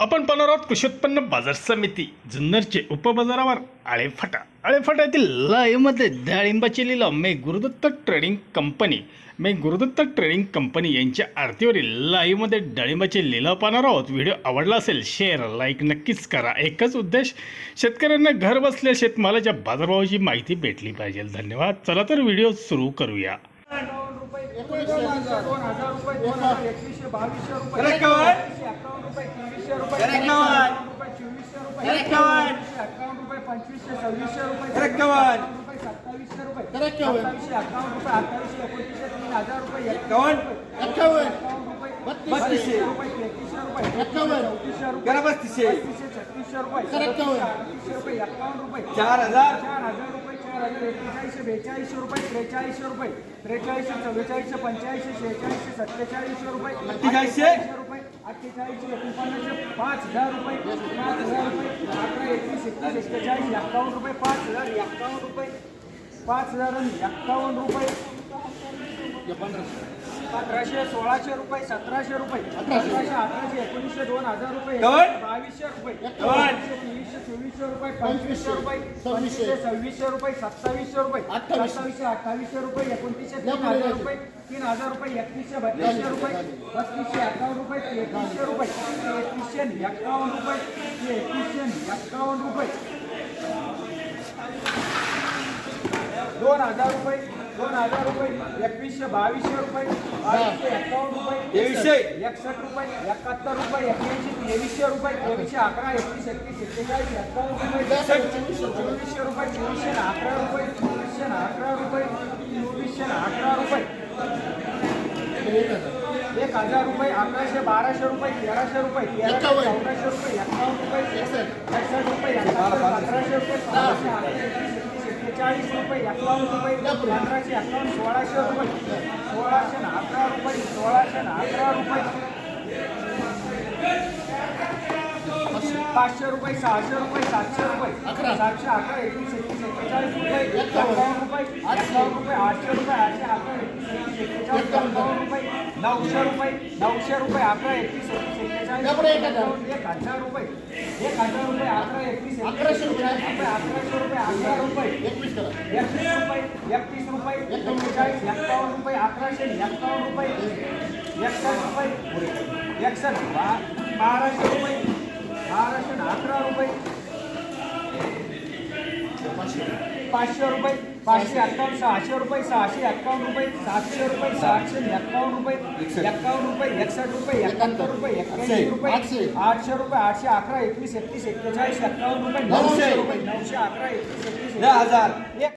आपण पाहणार आहोत कृषी उत्पन्न बाजार समिती जुन्नरचे उपबाजारावर आळेफाटा. आळेफाट्यातील लयमध्ये डाळिंबाचे लिलाव. मे गुरुदत्त ट्रेडिंग कंपनी मे गुरुदत्त ट्रेडिंग कंपनी यांच्या आरतीवरील लाईव्हमध्ये डाळिंबाचे लिलाव पाहणार आहोत. व्हिडिओ आवडला असेल शेअर लाईक नक्कीच करा. एकच उद्देश शेतकऱ्यांना घर बसल्या शेतमालाच्या बाजारभावाची माहिती भेटली पाहिजे. धन्यवाद. चला तर व्हिडिओ सुरू करूया. पंचवीसशे सव्वीसशे रुपये सत्तावीसशे रुपये. सत्तावीसशे अकावन्न रुपये अठ्ठावीसशे एकोणतीसशे तीन हजार रुपये एकावन्न. रुपये बत्तीसशे. रुपये तेहतीसशे रुपये एकावन्न. चौतीसशे रुपये बत्तीसशे. छत्तीसशे रुपये एकावन्न रुपये चार हजार चार हजार रुपये हजार एकेचाळीसशे बेचाळीसशे रुपये त्रेचाळीसशे रुपये. त्रेचाळीसशे चव्वेचाळीसशे पंच्याऐंशी शेहेचाळीसशे सत्तेचाळीसशे रुपये. अठ्ठेचाळीसशे. रुपये अठ्ठेचाळीसशे एकोणपन्नासशे पाच हजार रुपये पाच हजार रुपये. अकरा एकवीस एकवीस एक्केचाळीस एक्कावन्न रुपये पाच हजार एक्कावन्न रुपये. पाच हजार एक्कावन्न रुपये. पंधराशे सोळाशे रुपये सतराशे रुपये सतराशे अठराशे एकोणीसशे दोन हजार रुपये एकावन्न. बावीसशे रुपये एकावन्न. बावीसशे, तेवीसशे चोवीसशे रुपये पंचवीसशे रुपये पंचवीसशे सव्वीसशे रुपये सत्तावीसशे रुपये सत्तावीसशे अठ्ठावीसशे रुपये एकोणतीसशे तीन हजार रुपये तीन हजार रुपये एकतीसशे बत्तीसशे रुपये बत्तीसशे अकावन्न रुपये तेहतीसशे रुपये तेहतीसशे एक्कावन्न रुपये तेहतीसशे एक्कावन्न रुपये दोन हजार रुपये दोन हजार रुपये एकवीसशे बावीसशे रुपये बावीसशे एकावन्न रुपये तेवीसशे. एकसष्ट रुपये एकाहत्तर रुपये एक्क्याऐंशी तेवीसशे रुपये तेवीसशे अकरा एकवीस एकतीस एक्केचाळीस एक्कावन्न रुपये चोवीसशे रुपये चोवीसशे ना अकरा रुपये चोवीसशे ना अकरा रुपये चोवीसशे ना अकरा रुपये एक हजार रुपये अकराशे बाराशे रुपये तेराशे रुपये तेराशे चौदाशे रुपये एकावन्न रुपये एकसष्ट रुपये एकाहत्तर अकराशे रुपये एक्केचाळीस रुपये एकावन्न रुपये पंधराशे एकावन्न सोळाशे रुपये. सोळाशे ना अकरा रुपये सोळाशे ना अकरा रुपये. पाचशे रुपये सहाशे रुपये सातशे रुपये. सातशे अकरा एकवीस एकवीस एक्केचाळीस रुपये एकावन्न रुपये एकावन्न रुपये आठशे रुपये आठशे अकरा एकवीस एकवीस एक्केचाळीस एकावन्न रुपये नऊशे रुपये नऊशे रुपये अकरा एकवीस एकवीस एक्केचाळीस एक हजार रुपये. एक हजार रुपये. अकराशे रुपये अकराशे रुपये अकरा रुपये. एकवीस रुपये एकतीस रुपये एक्केचाळीस एकावन्न रुपये अकराशे एकावन्न रुपये. एकसष्ट रुपये. एकसष्ट बाराशे रुपये. बाराशे अकरा रुपये. पाचशे रुपये पाचशे अठ्ठावन्न सहाशे रुपये सहाशे एक्कावन्न रुपये सातशे रुपये सातशे आणि एक्कावन्न रुपये एक्कावन्न रुपये एकसष्ट रुपये एकाहत्तर रुपये एक्क्याऐंशी रुपये आठशे. रुपये आठशे अकरा एकवीस एकतीस एक्केचाळीस एक्कावन्न रुपये नऊशे. रुपये नऊशे अकरा एकवीस दहा हजार. एक